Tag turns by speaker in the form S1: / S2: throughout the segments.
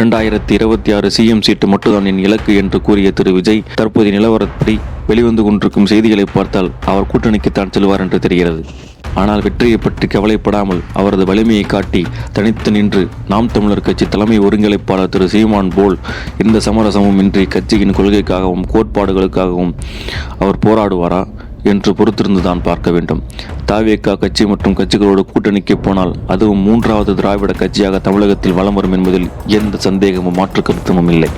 S1: இரண்டாயிரத்தி இருபத்தி ஆறு சிஎம் சீட்டு மட்டும்தான் என் இலக்கு என்று கூறிய திரு விஜய் தற்போதைய நிலவரப்படி வெளிவந்து கொண்டிருக்கும் செய்திகளை பார்த்தால் அவர் கூட்டணிக்கு தான் செல்வார் என்று தெரிகிறது ஆனால் வெற்றியை பற்றி கவலைப்படாமல் அவரது வலிமையை காட்டி தனித்து நின்று நாம் தமிழர் கட்சி தலைமை ஒருங்கிணைப்பாளர் திரு சீமான் போல் இந்த சமரசமும் இன்றி கட்சியின் கொள்கைக்காகவும் கோட்பாடுகளுக்காகவும் அவர் போராடுவாரா என்று பொறுத்திருந்துதான் பார்க்க வேண்டும் தாவேக்கா கட்சி மற்றும் கட்சிகளோடு கூட்டணிக்கு போனால் அதுவும் மூன்றாவது திராவிட கட்சியாக தமிழகத்தில் வலம் வரும் என்பதில் எந்த சந்தேகமும் மாற்று கருத்தமும் இல்லை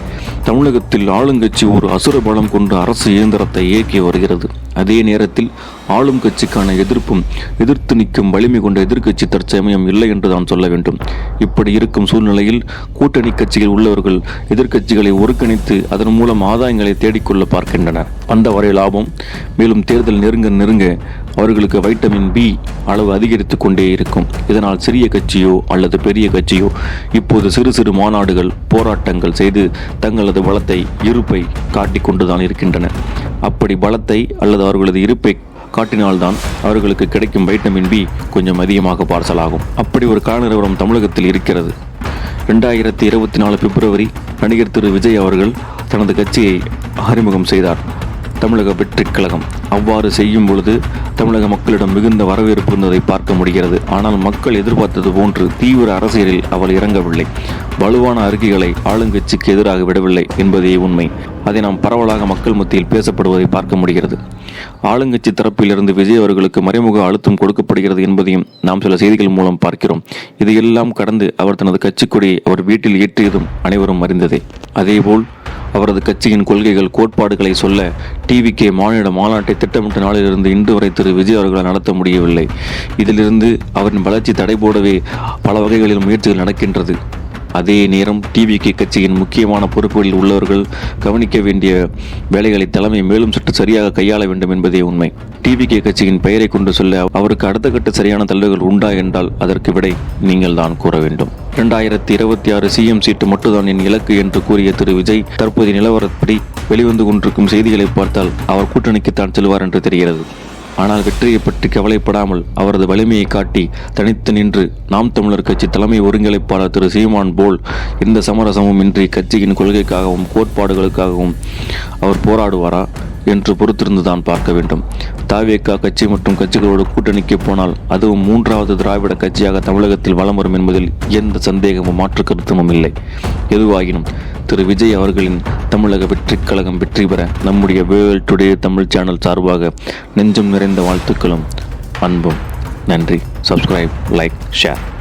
S1: தமிழகத்தில் ஆளுங்கட்சி ஒரு அசுர பலம் கொண்டு அரசு இயந்திரத்தை இயக்கி வருகிறது அதே நேரத்தில் ஆளும் கட்சிக்கான எதிர்ப்பும் எதிர்த்து நிற்கும் வலிமை கொண்ட எதிர்க்கட்சி தற்சமயம் இல்லை என்று தான் சொல்ல வேண்டும் இப்படி இருக்கும் சூழ்நிலையில் கூட்டணி கட்சியில் உள்ளவர்கள் எதிர்க்கட்சிகளை ஒருங்கிணைத்து அதன் மூலம் ஆதாயங்களை தேடிக்கொள்ள பார்க்கின்றனர் அந்த வரை லாபம் மேலும் தேர்தல் நெருங்க நெருங்க அவர்களுக்கு வைட்டமின் பி அளவு அதிகரித்து கொண்டே இருக்கும் இதனால் சிறிய கட்சியோ அல்லது பெரிய கட்சியோ இப்போது சிறு சிறு மாநாடுகள் போராட்டங்கள் செய்து தங்களது வளத்தை இருப்பை காட்டிக்கொண்டுதான் இருக்கின்றன அப்படி பலத்தை அல்லது அவர்களது இருப்பை காட்டினால்தான் அவர்களுக்கு கிடைக்கும் வைட்டமின் பி கொஞ்சம் அதிகமாக பார்சலாகும் அப்படி ஒரு கல நிறுவனம் தமிழகத்தில் இருக்கிறது ரெண்டாயிரத்தி இருபத்தி நாலு பிப்ரவரி நடிகர் திரு விஜய் அவர்கள் தனது கட்சியை அறிமுகம் செய்தார் தமிழக வெற்றிக் கழகம் அவ்வாறு செய்யும் பொழுது தமிழக மக்களிடம் மிகுந்த வரவேற்பு இருந்ததை பார்க்க முடிகிறது ஆனால் மக்கள் எதிர்பார்த்தது போன்று தீவிர அரசியலில் அவள் இறங்கவில்லை வலுவான அறிக்கைகளை ஆளுங்கட்சிக்கு எதிராக விடவில்லை என்பதே உண்மை அதை நாம் பரவலாக மக்கள் மத்தியில் பேசப்படுவதை பார்க்க முடிகிறது ஆளுங்கட்சி தரப்பிலிருந்து விஜய் அவர்களுக்கு மறைமுக அழுத்தம் கொடுக்கப்படுகிறது என்பதையும் நாம் சில செய்திகள் மூலம் பார்க்கிறோம் இதையெல்லாம் கடந்து அவர் தனது கட்சிக்கொடியை அவர் வீட்டில் ஏற்றியதும் அனைவரும் அறிந்ததே அதேபோல் அவரது கட்சியின் கொள்கைகள் கோட்பாடுகளை சொல்ல டிவிகே மாநில மாநாட்டை திட்டமிட்ட நாளிலிருந்து இன்று வரை திரு விஜய் அவர்களால் நடத்த முடியவில்லை இதிலிருந்து அவரின் வளர்ச்சி தடை போடவே பல வகைகளில் முயற்சிகள் நடக்கின்றது அதே நேரம் டிவிகே கட்சியின் முக்கியமான பொறுப்புகளில் உள்ளவர்கள் கவனிக்க வேண்டிய வேலைகளை தலைமை மேலும் சற்று சரியாக கையாள வேண்டும் என்பதே உண்மை டிவி கே கட்சியின் பெயரை கொண்டு சொல்ல அவருக்கு அடுத்த கட்ட சரியான தள்ளுகள் உண்டா என்றால் அதற்கு விடை நீங்கள் தான் கூற வேண்டும் இரண்டாயிரத்தி இருபத்தி ஆறு சிஎம் சீட்டு மட்டும்தான் என் இலக்கு என்று கூறிய திரு விஜய் தற்போதைய நிலவரப்படி வெளிவந்து கொண்டிருக்கும் செய்திகளை பார்த்தால் அவர் கூட்டணிக்குத்தான் செல்வார் என்று தெரிகிறது ஆனால் வெற்றியை பற்றி கவலைப்படாமல் அவரது வலிமையை காட்டி தனித்து நின்று நாம் தமிழர் கட்சி தலைமை ஒருங்கிணைப்பாளர் திரு சீமான் போல் எந்த சமரசமும் இன்றி கட்சியின் கொள்கைக்காகவும் கோட்பாடுகளுக்காகவும் அவர் போராடுவாரா என்று பொறுத்திருந்துதான் பார்க்க வேண்டும் தாவியக்கா கட்சி மற்றும் கட்சிகளோடு கூட்டணிக்கு போனால் அதுவும் மூன்றாவது திராவிட கட்சியாக தமிழகத்தில் வலம் வரும் என்பதில் எந்த சந்தேகமும் மாற்று கருத்தமும் இல்லை எதுவாகினும் திரு விஜய் அவர்களின் தமிழக வெற்றிக் கழகம் வெற்றி பெற நம்முடைய வேல் டுடே தமிழ் சேனல் சார்பாக நெஞ்சம் நிறைந்த வாழ்த்துக்களும் அன்பும் நன்றி சப்ஸ்கிரைப் லைக் ஷேர்